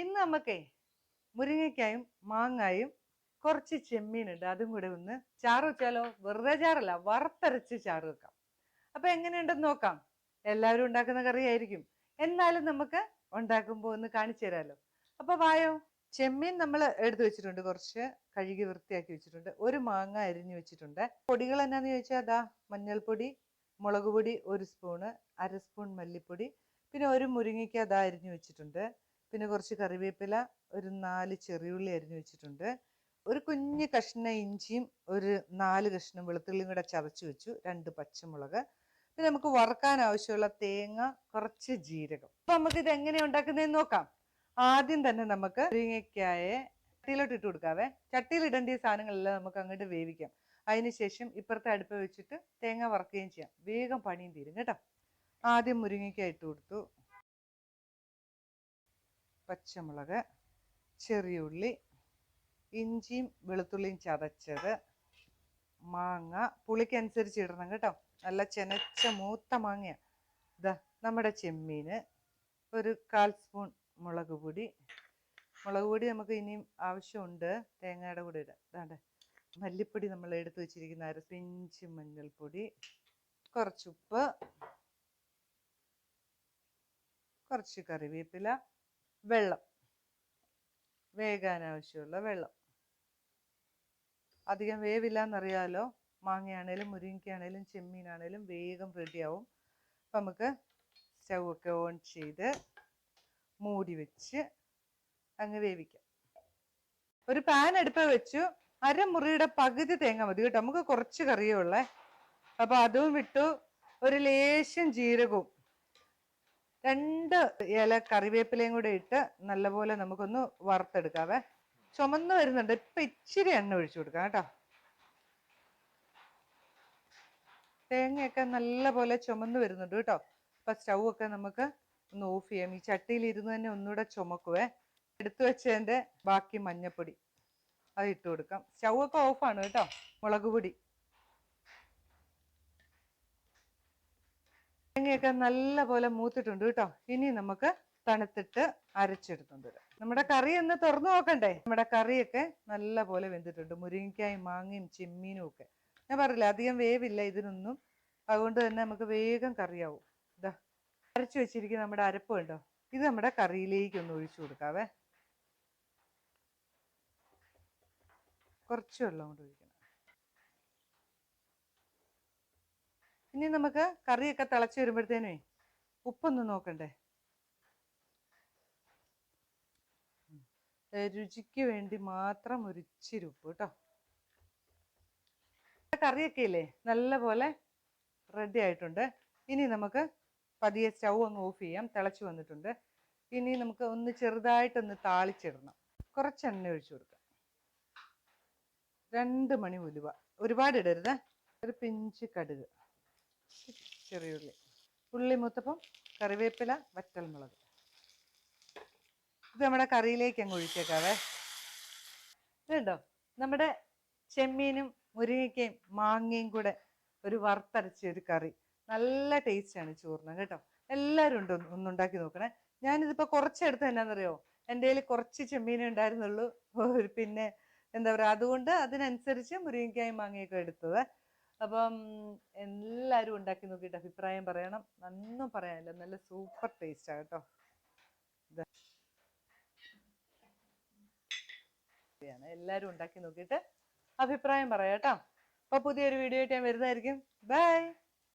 ഇന്ന് നമുക്കേ മുരിങ്ങയ്ക്കായും മാങ്ങായും കുറച്ച് ചെമ്മീനുണ്ട്. അതും കൂടെ ഒന്ന് ചാറ് വെച്ചാലോ? വെറുതെ ചാറല്ല വറുത്തരച്ച് ചാറ് വെക്കാം. അപ്പൊ എങ്ങനെയുണ്ടെന്ന് നോക്കാം. എല്ലാവരും ഉണ്ടാക്കുന്ന കറിയായിരിക്കും. എന്നാലും നമുക്ക് ഉണ്ടാക്കുമ്പോൾ ഒന്ന് കാണിച്ചു തരാമല്ലോ അപ്പൊ വായോ? ചെമ്മീൻ നമ്മൾ എടുത്തു വെച്ചിട്ടുണ്ട്. കുറച്ച് കഴുകി വൃത്തിയാക്കി വെച്ചിട്ടുണ്ട്. ഒരു മാങ്ങ അരിഞ്ഞു വെച്ചിട്ടുണ്ട്. പൊടികൾ എന്നാന്ന് ചോദിച്ചാൽ അതാ മഞ്ഞൾപ്പൊടി മുളക് പൊടി ഒരു സ്പൂണ് അര സ്പൂൺ മല്ലിപ്പൊടി പിന്നെ ഒരു മുരിങ്ങയ്ക്ക് അതാ അരിഞ്ഞു വെച്ചിട്ടുണ്ട്. പിന്നെ കുറച്ച് കറിവേപ്പില ഒരു നാല് ചെറിയുള്ളി അരിഞ്ഞു വെച്ചിട്ടുണ്ട്. ഒരു കുഞ്ഞ് കഷ്ണ ഇഞ്ചിയും ഒരു നാല് കഷ്ണം വെളുത്തുള്ളിയും കൂടെ ചതച്ച് വെച്ചു. രണ്ട് പച്ചമുളക്. പിന്നെ നമുക്ക് വറുക്കാൻ ആവശ്യമുള്ള തേങ്ങ കുറച്ച് ജീരകം. അപ്പൊ നമുക്ക് ഇത് എങ്ങനെയാ ഉണ്ടാക്കുന്നതെന്ന് നോക്കാം. ആദ്യം തന്നെ നമുക്ക് തേങ്ങയ്ക്കായ ചട്ടിയിലോട്ട് ഇട്ട് കൊടുക്കാവേ. ചട്ടിയിൽ ഇടേണ്ട ഈ സാധനങ്ങളെല്ലാം നമുക്ക് അങ്ങോട്ട് വേവിക്കാം. അതിനുശേഷം ഇപ്പുറത്തെ അടുപ്പ് വെച്ചിട്ട് തേങ്ങ വറക്കുകയും ചെയ്യാം. വേഗം പണിയും തീരും കേട്ടോ. ആദ്യം മുരിങ്ങയ്ക്ക ഇട്ട് കൊടുത്തു. പച്ചമുളക് ചെറിയുള്ളി ഇഞ്ചിയും വെളുത്തുള്ളിയും ചതച്ചത് മാങ്ങ പുളിക്കനുസരിച്ച് ഇടണം കേട്ടോ. നല്ല ചെനച്ച മൂത്ത മാങ്ങയാ. ഇതാ നമ്മുടെ ചെമ്മീന് ഒരു കാൽ സ്പൂൺ മുളക് പൊടി. മുളക് പൊടി നമുക്ക് ഇനിയും ആവശ്യമുണ്ട്. തേങ്ങയുടെ കൂടെ ഇടാം. ഇതാണ്ട് മല്ലിപ്പൊടി നമ്മൾ എടുത്തു വെച്ചിരിക്കുന്ന അര പിഞ്ച് മഞ്ഞൾപ്പൊടി കുറച്ചുപ്പ് കുറച്ച് കറിവേപ്പില വെള്ളം. വേകാൻ ആവശ്യമുള്ള വെള്ളം. അധികം വേവില്ല എന്നറിയാലോ മാങ്ങയാണേലും മുരിങ്ങയ്ക്കാണേലും ചെമ്മീനാണേലും വേഗം റെഡിയാവും. അപ്പം നമുക്ക് സ്റ്റൗ ഒക്കെ ഓൺ ചെയ്ത് മൂടി വെച്ച് അങ്ങ് വേവിക്കാം. ഒരു പാൻ അടുപ്പ് വെച്ചു. അരമുറിയുടെ പകുതി തേങ്ങ മതി കേട്ടോ. നമുക്ക് കുറച്ച് കറിയേ ഉള്ളേ. അപ്പൊ അതും വിട്ടു ഒരു ലേശം ജീരകവും രണ്ട് ഇല കറിവേപ്പിലയും കൂടെ ഇട്ട് നല്ലപോലെ നമുക്കൊന്ന് വറുത്തെടുക്കാവേ. ചുമന്ന് വരുന്നുണ്ട്. ഇപ്പൊ ഇച്ചിരി എണ്ണ ഒഴിച്ചു കൊടുക്കാം കേട്ടോ. തേങ്ങയൊക്കെ നല്ലപോലെ ചുമന്ന് വരുന്നുണ്ട് കേട്ടോ. അപ്പൊ സ്റ്റൗ ഒക്കെ നമുക്ക് ഒന്ന് ഓഫ് ചെയ്യാം. ഈ ചട്ടിയിൽ ഇരുന്ന് തന്നെ ഒന്നുകൂടെ ചുമക്കുവേ. എടുത്തു വെച്ചതിന്റെ ബാക്കി മഞ്ഞപ്പൊടി. അത് ഇട്ട് കൊടുക്കാം. സ്റ്റൗ ഒക്കെ ഓഫാണ് കേട്ടോ. മുളക് പൊടി. തേങ്ങയൊക്കെ നല്ല പോലെ മൂത്തിട്ടുണ്ട് കേട്ടോ. ഇനി നമുക്ക് തണുത്തിട്ട് അരച്ചെടുത്തോണ്ട് വരാം. നമ്മുടെ കറി ഒന്ന് തുറന്നു നോക്കണ്ടേ? നമ്മുടെ കറിയൊക്കെ നല്ല പോലെ വെന്തിട്ടുണ്ട്. മുരിങ്ങയ്ക്കായും മാങ്ങയും ചെമ്മീനും ഒക്കെ. ഞാൻ പറഞ്ഞില്ല അധികം വേവില്ല ഇതിനൊന്നും. അതുകൊണ്ട് തന്നെ നമുക്ക് വേഗം കറിയാവും. ഇതാ അരച്ചു വെച്ചിരിക്കുന്ന നമ്മുടെ അരപ്പ് കണ്ടോ? ഇത് നമ്മുടെ കറിയിലേക്ക് ഒന്ന് ഒഴിച്ചു കൊടുക്കാവേ. കുറച്ച് വെള്ളം കൊണ്ട് ഒഴിക്കണം. ഇനി നമുക്ക് കറിയൊക്കെ തിളച്ച് വരുമ്പോഴത്തേനേ ഉപ്പൊന്ന് നോക്കണ്ടേ? രുചിക്ക് വേണ്ടി മാത്രം ഒരു ഇച്ചിരി ഉപ്പ് കേട്ടോ. കറിയൊക്കെ ഇല്ലേ? നല്ല പോലെ റെഡി ആയിട്ടുണ്ട്. ഇനി നമുക്ക് പതിയെ സ്റ്റൗ ഒന്ന് ഓഫ് ചെയ്യാം. തിളച്ച് വന്നിട്ടുണ്ട്. ഇനി നമുക്ക് ഒന്ന് ചെറുതായിട്ടൊന്ന് താളിച്ചിടണം. കുറച്ച് എണ്ണ ഒഴിച്ചു കൊടുക്കാം. രണ്ട് മണി ഉലുവ. ഒരുപാട് ഇടരുത് ഒരു പിഞ്ച് കടുക്. ചെറിയുള്ളി ഉള്ളി. മുത്തപ്പം കറിവേപ്പില വറ്റൽമുളക് ഇത് നമ്മുടെ കറിയിലേക്ക് അങ്ങ് ഒഴിച്ചേക്കാവേ. ഇതുണ്ടോ? നമ്മുടെ ചെമ്മീനും മുരിങ്ങയ്ക്കയും മാങ്ങയും കൂടെ ഒരു വറുത്തരച്ച ഒരു കറി. നല്ല ടേസ്റ്റാണ് ചോറിന് കേട്ടോ. എല്ലാവരും ഉണ്ട്? ഒന്ന് ഒന്നുണ്ടാക്കി നോക്കണേ. ഞാനിതിപ്പോൾ കുറച്ചെടുത്ത് എന്നാന്നറിയോ? എന്റെ കയ്യിൽ കുറച്ച് ചെമ്മീനേ ഉണ്ടായിരുന്നുള്ളൂ. പിന്നെ എന്താ പറയുക അതുകൊണ്ട് അതിനനുസരിച്ച് മുരിങ്ങയ്ക്കായും മാങ്ങയൊക്കെ എടുത്തത്. അപ്പം എല്ലാവരും ഉണ്ടാക്കി നോക്കിയിട്ട് അഭിപ്രായം പറയണം. നന്നും പറയാനില്ല. നല്ല സൂപ്പർ ടേസ്റ്റാണ് കേട്ടോ ഇതാണ് എല്ലാവരും ഉണ്ടാക്കി നോക്കിയിട്ട് അഭിപ്രായം പറയാം കേട്ടോ അപ്പോൾ പുതിയൊരു വീഡിയോ ആയിട്ട് ഞാൻ വരുന്നതായിരിക്കും. ബൈ.